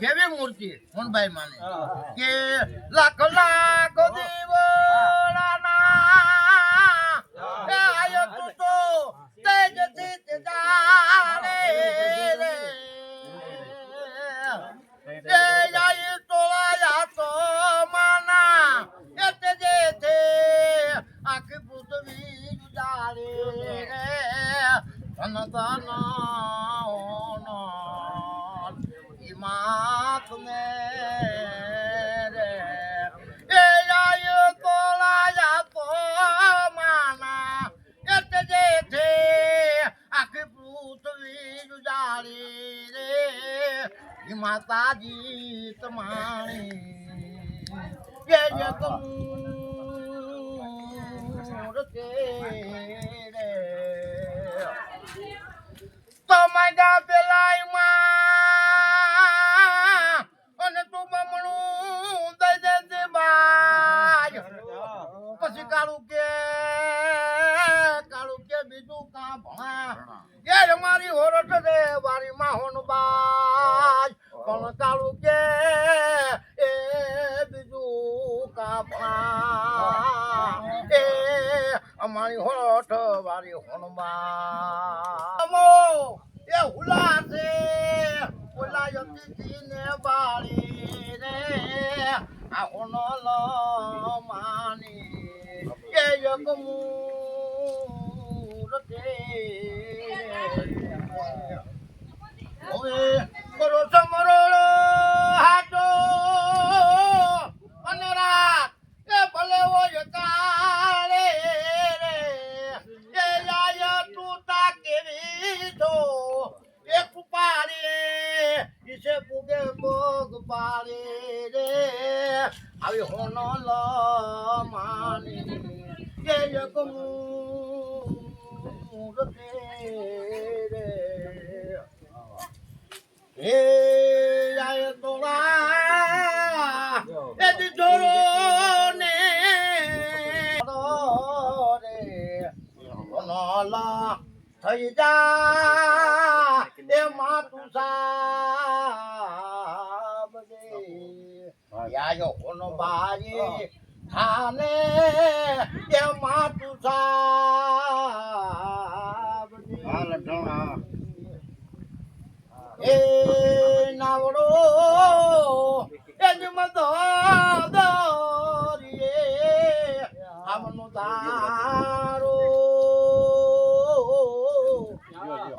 કેવી મૂર્તિ? મોહનભાઈ માને. કે લાખ લાખ દીવડાના માતાજી કમૂરતે રે તમારા પેલા માં. અને તું બમણું દઈ દે પછી કાળું કે કાળું કે બીજું કા ભણા. એ મારી હોરટ રે વારી માં હોન બાજ. અમારી હોઠ વારી હોન બામો એ હુલા છે. હુલા યતી ને વાળી રે. આ હોનો લો માની. એ યકમૂરતે બોગ પાડે રે. આવી હોનો લ માની એ યકમૂરતે રે. હે આય તોળા એ દીધોરો ને. રે. ઓનલા થઈ જા. એ માતું સાબ દે થાને એ માતું સાબ દે એ નાવડો એ જમતો દોરીએ આમનો તારો.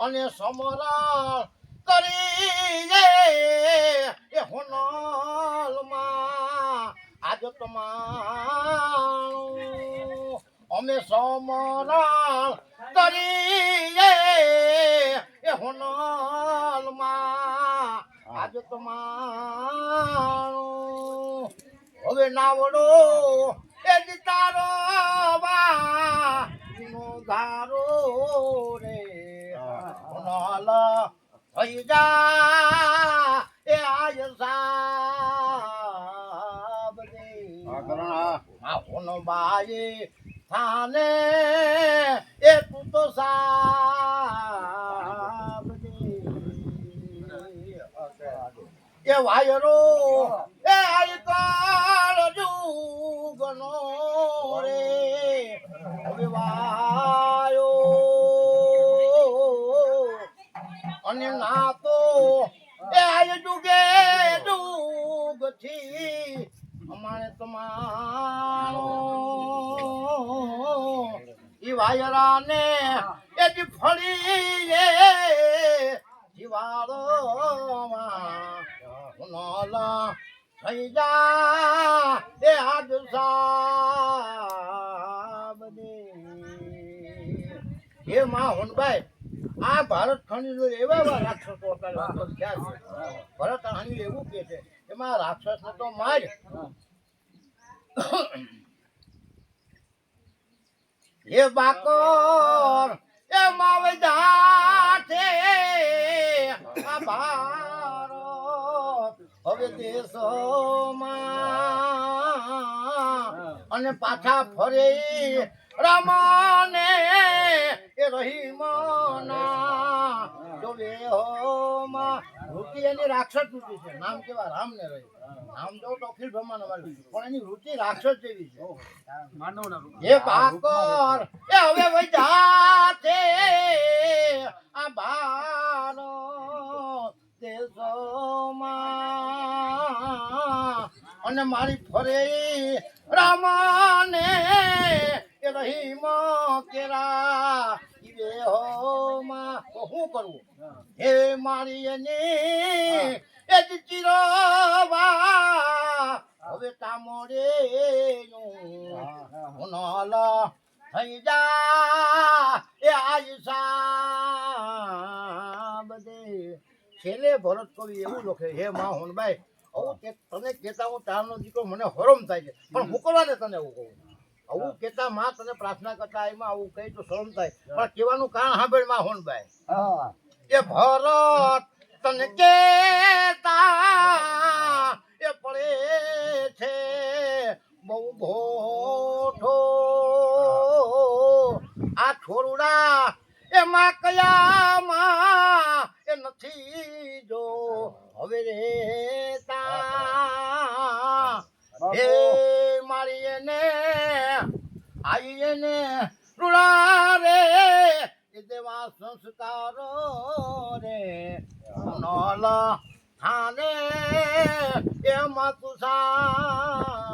અને સમરણ કરીએ એ હોનલમાં. આજ તમારું. અમે સમરણ કરીએ એ હોનલમાં. આજ તમારું. હવે નાવડો એ તારો નો ધારો રે. હોનલ થઈ જા એ આજ સાબ રે હોનો બાઈ થાને એ તું તો એ વાયરો, એ આઈ કાળ જુગનો રે. હવે વાયો. અને ના તો એ આઈ જુગે જુગથી અમારે તમારો ઈ વાયરાને એ જ ફળી એ જીવાળોમાં નોલા થઈ જા. એ આજ સાબને. એ માં હુનભાઈ, આ ભારત ખંડ એવા એવા રાક્ષસો ભરત હાની એવું કે છે એમાં રાક્ષસ તો માર. હે બાકર, એ માવે જાતે આ ભારત હવે દેશોમાં અને પાછા ફરે રમાને એ રહીમના જોવે વેહોમાં વૃત્તિ એની રાક્ષસ વૃત્તિ છે. નામ કેવા? રામ ને રહી. નામ જો તો અખિલ બ્રહ્માંડ પણ એની વૃત્તિ રાક્ષસ જેવી છે. એ ભાકર એ હવે ભાઈ જાતે આ બાનો દેશોમાં અને મારી ફરે રામાને રહીમ કેરા ઈવે હોમાં તો શું કરવું હે. મારી એની એ જ ચિરવા. હવે તામોડે ઉનાલા થઈ જા. એ આયુષા બધે છેલ્લે ભરત કવિ એવું લખે હે માં હુનભાઈ આવું તને કેતા હું તારનો દીકરો મને હરમ થાય છે. પણ મોકલવા દે તને એવું કહું. આવું કેતા માં તને પ્રાર્થના કરતા એમાં આવું કહી તો શરમ થાય. પણ કેવાનું કારણ સાંભળમાં હુનભાઈ એ ભરત તને કેતા એ પડે છે બહુ ભોઠો. આ છોરુડા એમાં કયામાં એ નથી જો હવે રેતા હે આઈ એને રૂડા રે દેવા સંસ્કારો રે. નોલ થાને એમાં તું સા